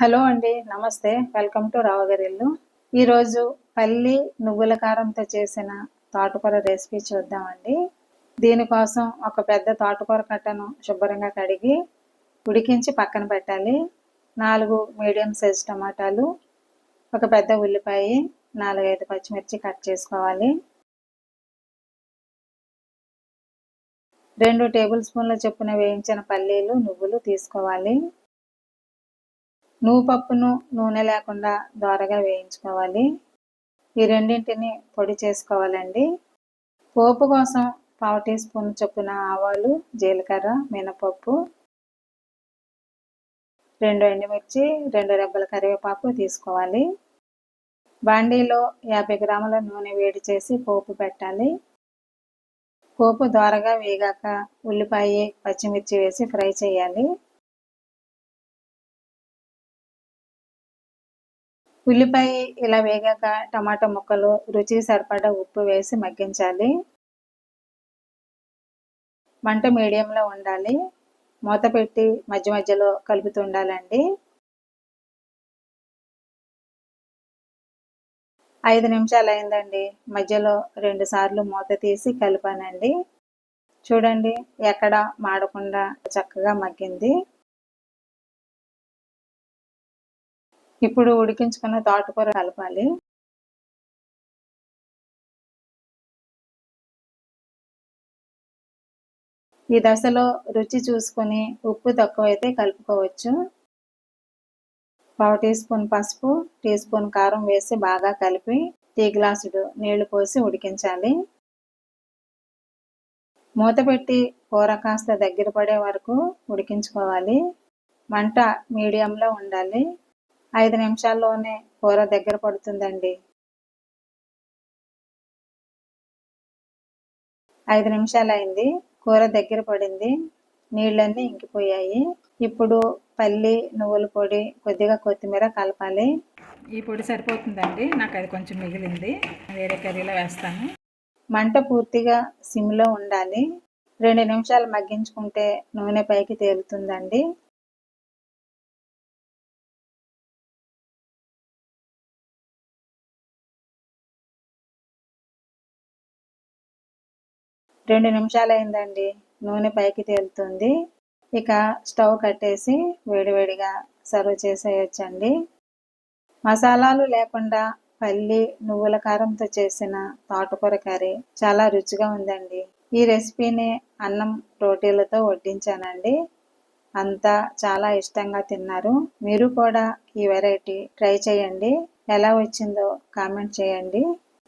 Hello అండి నమస్తే. Welcome to రావగరిల్లు ఈరోజు పల్లి నువ్వుల కారంతో చేసిన తోటకూర రెసిపీ చూద్దామండి. దీనికోసం ఒక పెద్ద తోటకూర కట్టను శుభ్రంగా కడిగి ఉడికించి పక్కన పెట్టాలి. నాలుగు మీడియం సైజ్ టమాటాలు ఒక పెద్ద ఉల్లిపాయ నాలుగైదు పచ్చిమిర్చి కట్ చేసుకోవాలి. రెండు టేబుల్ స్పూన్ల చొప్పున వేయించిన పల్లీలు నువ్వులు తీసుకోవాలి. నువ్వు పప్పును నూనె లేకుండా దోరగా వేయించుకోవాలి. ఈ రెండింటిని పొడి చేసుకోవాలండి. పోపు కోసం పావు టీ స్పూన్ చొప్పున ఆవాలు జీలకర్ర మినపప్పు రెండు ఎండుమిర్చి రెండు రెబ్బల కరివేపాకు తీసుకోవాలి. బాండీలో యాభై గ్రాముల నూనె వేడి చేసి పోపు పెట్టాలి. పోపు దోరగా వేగాక ఉల్లిపాయ పచ్చిమిర్చి వేసి ఫ్రై చేయాలి. ఉల్లిపాయ ఇలా వేగాక టమాటా ముక్కలు రుచికి సరిపడా ఉప్పు వేసి మగ్గించాలి. మంట మీడియంలో ఉండాలి. మూత పెట్టి మధ్య మధ్యలో కలుపుతుండాలండి ఐదు నిమిషాలు అయిందండి. మధ్యలో రెండు సార్లు మూత తీసి కలిపానండి. చూడండి ఎక్కడ మాడకుండా చక్కగా మగ్గింది. ఇప్పుడు ఉడికించుకున్న తోటకూర కలపాలి. ఈ దశలో రుచి చూసుకొని ఉప్పు తక్కువైతే కలుపుకోవచ్చు. పావు టీ స్పూన్ పసుపు టీ స్పూన్ కారం వేసి బాగా కలిపి టీ గ్లాసుడు నీళ్ళు పోసి ఉడికించాలి. మూత పెట్టి కూర కాస్త దగ్గర పడే వరకు ఉడికించుకోవాలి. మంట మీడియంలో ఉండాలి. ఐదు నిమిషాల్లోనే కూర దగ్గర పడుతుందండి. ఐదు నిమిషాలు అయింది కూర దగ్గర పడింది నీళ్ళన్నీ ఇంకిపోయాయి. ఇప్పుడు పల్లి నువ్వుల పొడి కొద్దిగా కొత్తిమీర కలపాలి. ఈ పొడి సరిపోతుందండి నాకు అది కొంచెం మిగిలింది వేరే కర్రీలో వేస్తాను. మంట పూర్తిగా సిమ్లో ఉండాలి. రెండు నిమిషాలు మగ్గించుకుంటే నూనె పైకి తేలుతుందండి. రెండు నిమిషాలు అయిందండి నూనె పైకి తేలుతుంది. ఇక స్టవ్ కట్టేసి వేడివేడిగా సర్వ్ చేసేయచ్చండి. మసాలాలు లేకుండా పల్లి నువ్వుల కారంతో చేసిన తోటకూర కర్రీ చాలా రుచిగా ఉందండి. ఈ రెసిపీని అన్నం రోటీలతో వడ్డించానండి. అంతా చాలా ఇష్టంగా తిన్నారు. మీరు కూడా ఈ వెరైటీ ట్రై చేయండి. ఎలా వచ్చిందో కామెంట్ చేయండి.